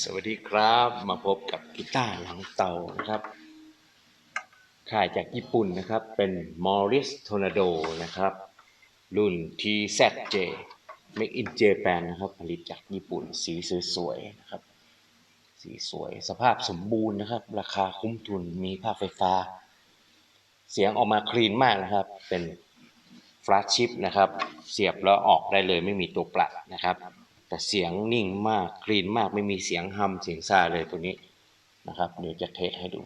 สวัสดีครับมาพบกับกีตาร์หลังเตานะครับขายจากญี่ปุ่นนะครับเป็น Morris Tornado นะครับ รุ่น TZJ Make in Japan นะครับ ผลิตจากญี่ปุ่นสีสวยๆนะครับ สีสวยสภาพสมบูรณ์นะครับ ราคาคุ้มทุนมีภาคไฟฟ้า เสียงออกมาคลีนมากนะครับ เป็นฟลาชชิปนะครับ เสียบแล้วออกได้เลยไม่มีตัวปลัดนะครับ แต่เสียงนิ่งมากคลีนมากไม่มีเสียงฮัมเสียงซาเลยตัวนี้นะครับเดี๋ยวจะเทสให้ดู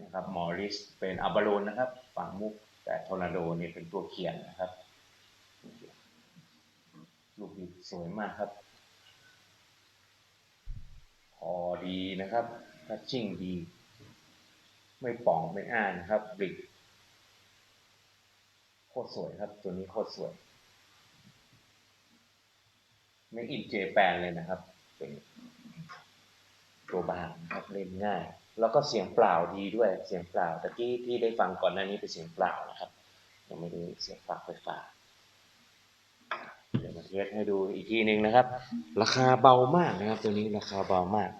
นะครับมอริสเป็นอัลบาโลนนะครับฝั่งมุกแต่ทอร์นาโดนี่เป็นตัวเขียนนะครับลูกบิดสวยมากครับ พอดีนะครับทัชชิ่งดี ไม่ป่องไม่อ้านนะครับบริกโคตรสวยครับ ตัวนี้โคตรสวย ไม่อินเจแปนเลยนะครับ เป็นตัวบางครับเล่นง่าย แล้วก็เสียงเปล่าดีด้วยเสียงเปล่าตะกี้ที่ได้ฟังก่อนหน้านี้เป็นเสียงเปล่านะครับยังไม่ได้เสียงปลั๊กไฟฟ้าเดี๋ยวมาเทสให้ดูอีกทีหนึ่งนะครับ ราคาเบามากนะครับ ตัวนี้ราคาเบามาก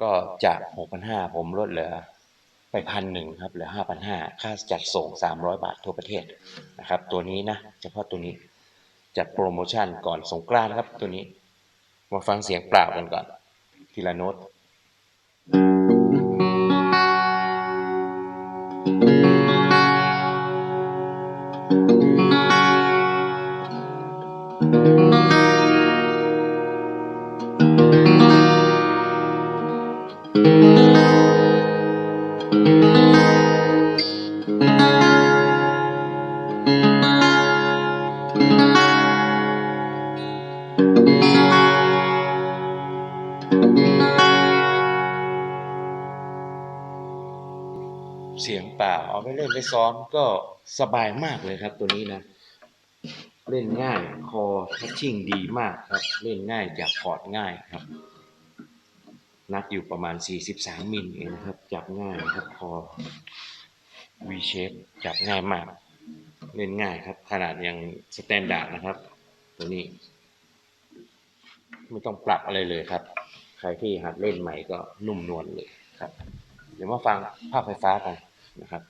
ก็จาก6,500ผมลดเหลือไปพันหนึ่งครับเหลือ5,500ค่าจัดส่ง300บาททั่วประเทศนะครับ ตัวนี้นะเฉพาะตัวนี้ จัดโปรโมชั่นก่อนสงกรานต์ครับตัวนี้ มาฟังเสียงเปล่ากันก่อน ทีละโน้ต เสียงเปล่าเอาไปเล่นไปซ้อมก็สบายมากเลยครับตัวนี้นะ เล่นง่ายคอทัชชิ่งดีมากครับ เล่นง่ายจับคอร์ดง่ายครับ นัดอยู่ประมาณ 43 มิลเองนะครับ จับง่ายครับคอ V shape จับง่ายมาก เล่นง่ายครับ ขนาดยังสแตนดาร์ดนะครับ ตัวนี้ ไม่ต้องปรับอะไรเลยครับ ใครที่หัดเล่นใหม่ก็นุ่มนวลเลยครับ เดี๋ยวมาฟังภาพไฟฟ้ากันนะครับ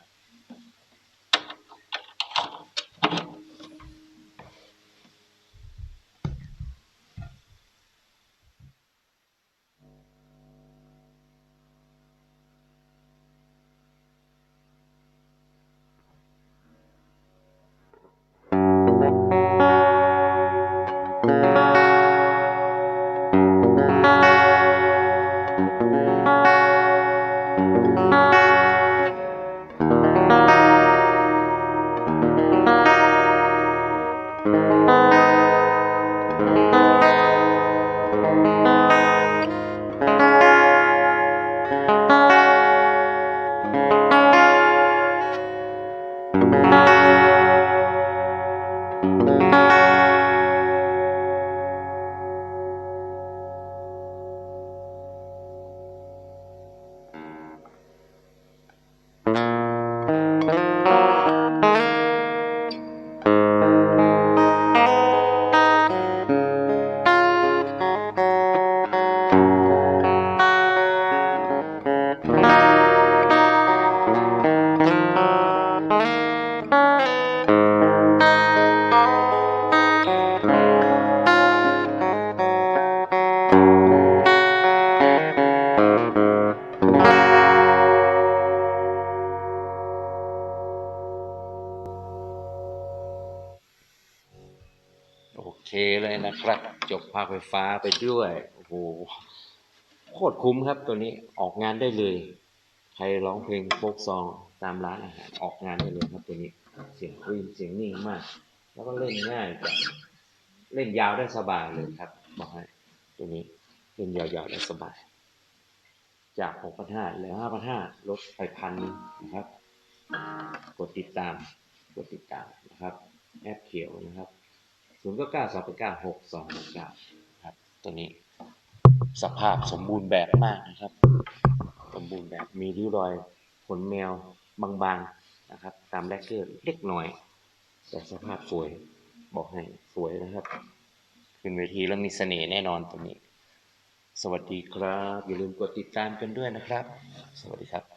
โอเคเลยนะครับ จบภาคไฟฟ้าไปด้วย โอ้โหโคตรคุ้มครับตัวนี้ออกงานได้เลย ใครร้องเพลงโฟกซองตามร้านอาหารออกงานได้เลยครับตัวนี้ เสียงคลีนเสียงนิ่งมาก แล้วก็เล่นง่ายจัดเล่นยาวได้สบายเลยครับบอกให้ตัวนี้เล่นยาวๆได้สบาย จากหกพันห้าเหลือห้าพันห้าลดไปพันนะครับ กดติดตาม กดติดตามนะครับ แอปเขียวนะครับศูนย์ก็เก้าสองเก้าหกสองเก้าครับ ตัวนี้สภาพสมบูรณ์แบบมากนะครับ สมบูรณ์แบบมีริ้วรอยขนแมวบางๆนะครับ ตามแรกเกอร์เล็กหน้อย แต่สภาพสวยบอกให้สวยนะครับ ขึ้นเวทีแล้วมีเสน่ห์แน่นอนตัวนี้ สวัสดีครับ อย่าลืมกดติดตามกันด้วยนะครับ สวัสดีครับ